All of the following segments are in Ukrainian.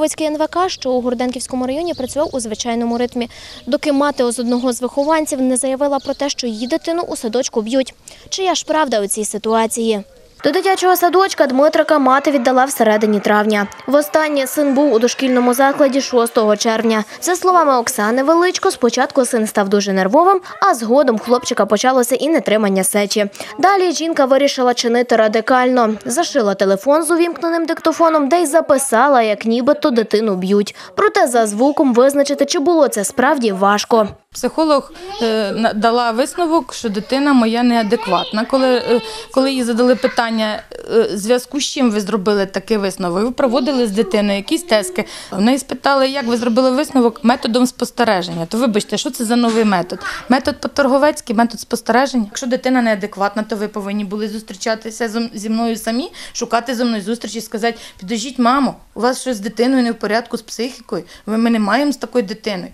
Дубовицький НВК, що у Горденківському районі працював у звичайному ритмі, доки мати з одного з вихованців не заявила про те, що її дитину у садочку б'ють. Чия ж правда у цій ситуації? До дитячого садочка Дмитрика мати віддала всередині травня. Востаннє син був у дошкільному закладі 6 червня. За словами Оксани Величко, спочатку син став дуже нервовим, а згодом хлопчика почалося і нетримання сечі. Далі жінка вирішила чинити радикально. Зашила телефон з увімкненим диктофоном, де й записала, як нібито дитину б'ють. Проте за звуком визначити, чи було це справді важко. Психолог е, дала висновок, що дитина моя неадекватна. Коли, е, коли їй задали питання, е, зв'язку з чим ви зробили такий висновок, ви проводили з дитиною якісь тески. В неї спитали, як ви зробили висновок методом спостереження. То вибачте, що це за новий метод? Метод поторговецький, метод спостереження. Якщо дитина неадекватна, то ви повинні були зустрічатися зі мною самі, шукати зі мною зустрічі, сказати, підождіть, мамо, у вас щось з дитиною не в порядку з психікою. Ми не маємо з такою дитиною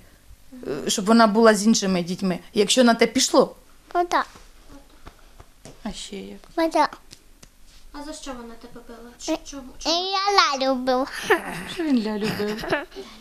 щоб вона була з іншими дітьми. Якщо на те пішло, Вода, а ще як. вода. А за що вона тебе била? І я ла любив. Що він ля любив?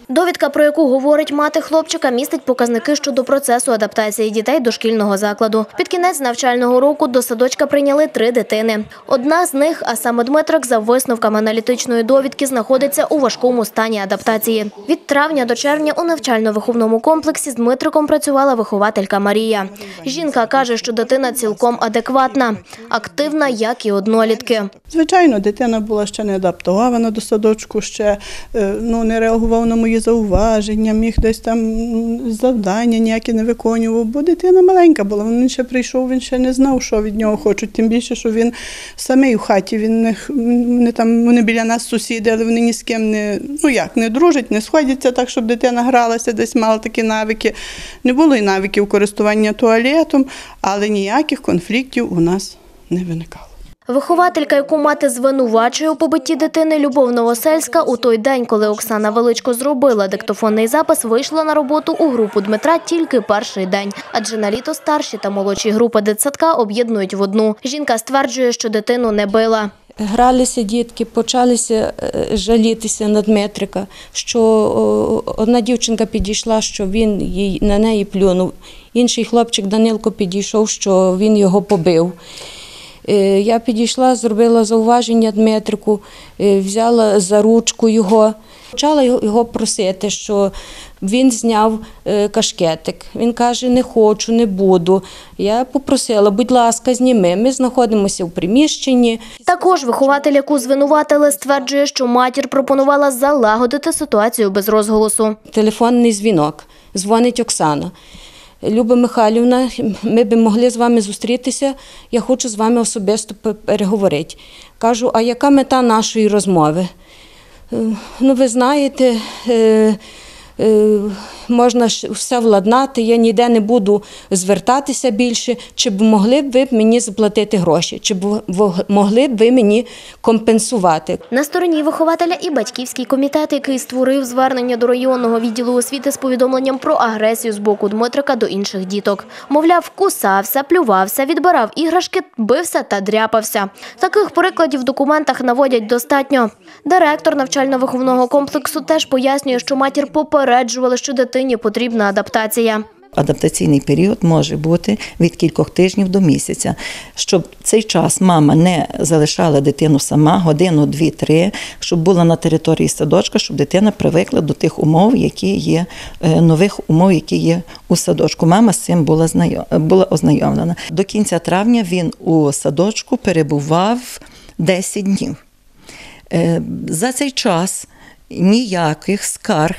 Довідка, про яку говорить мати хлопчика, містить показники щодо процесу адаптації дітей до шкільного закладу. Під кінець навчального року до садочка прийняли три дитини. Одна з них, а саме Дмитрик, за висновками аналітичної довідки, знаходиться у важкому стані адаптації. Від травня до червня у навчально-виховному комплексі з Дмитриком працювала вихователька Марія. Жінка каже, що дитина цілком адекватна, активна, як і однолітки. Звичайно, дитина була ще не адаптована до садочку, ще е, ну, не реагував на мої зауваження, міг десь там завдання ніякі не виконував, бо дитина маленька була. Він ще прийшов, він ще не знав, що від нього хочуть. Тим більше, що він самий в хаті, він не, вони там вони біля нас сусіди, але вони ні з ким не ну як не дружать, не сходяться так, щоб дитина гралася, десь мала такі навики. Не було і навиків користування туалетом, але ніяких конфліктів у нас не виникало. Вихователька, яку мати звинувачує у побитті дитини Любов Новосельська, у той день, коли Оксана Величко зробила диктофонний запис, вийшла на роботу у групу Дмитра тільки перший день. Адже на літо старші та молодші групи дитсадка об'єднують в одну. Жінка стверджує, що дитину не била. Гралися дітки, почалися е, жалітися на Дмитрика, що одна дівчинка підійшла, що він їй на неї плюнув. Інший хлопчик Данилко підійшов, що він його побив. Е, Я підійшла, зробила зауваження Дмитрику, е, взяла за ручку його, почала його- просити, що він зняв е, кашкетик. Він каже: не хочу, не буду. Я попросила, будь ласка, зніми. Ми знаходимося в приміщенні. Також вихователь, яку звинуватили, стверджує, що матір пропонувала залагодити ситуацію без розголосу. телефонний дзвінок. Дзвонить Оксана. Люба Михайлівна, ми би могли з вами зустрітися. Я хочу з вами особисто переговорити. Кажу, а яка мета нашої розмови? Е, Ну, ви знаєте, е, можна ж все владнати, я ніде не буду звертатися більше. Чи б могли б ви мені заплатити гроші? Чи б могли б ви мені компенсувати? На стороні вихователя і батьківський комітет, який створив звернення до районного відділу освіти з повідомленням про агресію з боку Дмитрика до інших діток. Мовляв, кусався, плювався, відбирав іграшки, бився та дряпався. Таких прикладів в документах наводять достатньо. Директор навчально-виховного комплексу теж пояснює, що матір попереджували, що дитині потрібна адаптація. Адаптаційний період може бути від кількох тижнів до місяця, щоб цей час мама не залишала дитину сама годину, дві, три, щоб була на території садочка, щоб дитина привикла до тих умов, які є е, нових умов, які є у садочку. Мама з цим була була ознайомлена. До кінця травня він у садочку перебував 10 днів. Е, За цей час ніяких скарг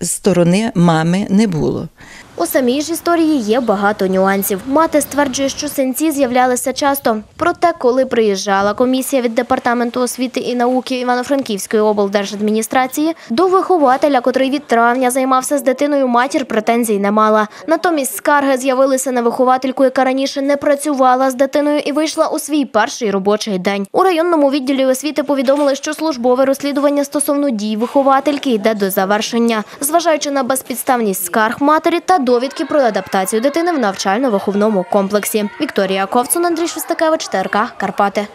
сторони мами не було. У самій ж історії є багато нюансів. Мати стверджує, що синці з'являлися часто. Проте, коли приїжджала комісія від департаменту освіти і науки Івано-Франківської облдержадміністрації, до вихователя, котрий від травня займався з дитиною, матір претензій не мала. Натомість скарги з'явилися на виховательку, яка раніше не працювала з дитиною і вийшла у свій перший робочий день. У районному відділі освіти повідомили, що службове розслідування стосовно дій виховательки йде до завершення, зважаючи на безпідставність скарг матері та довідки про адаптацію дитини в навчально-виховному комплексі. Вікторія Ковцун, Андрій Шостакевич, ТРК Карпати.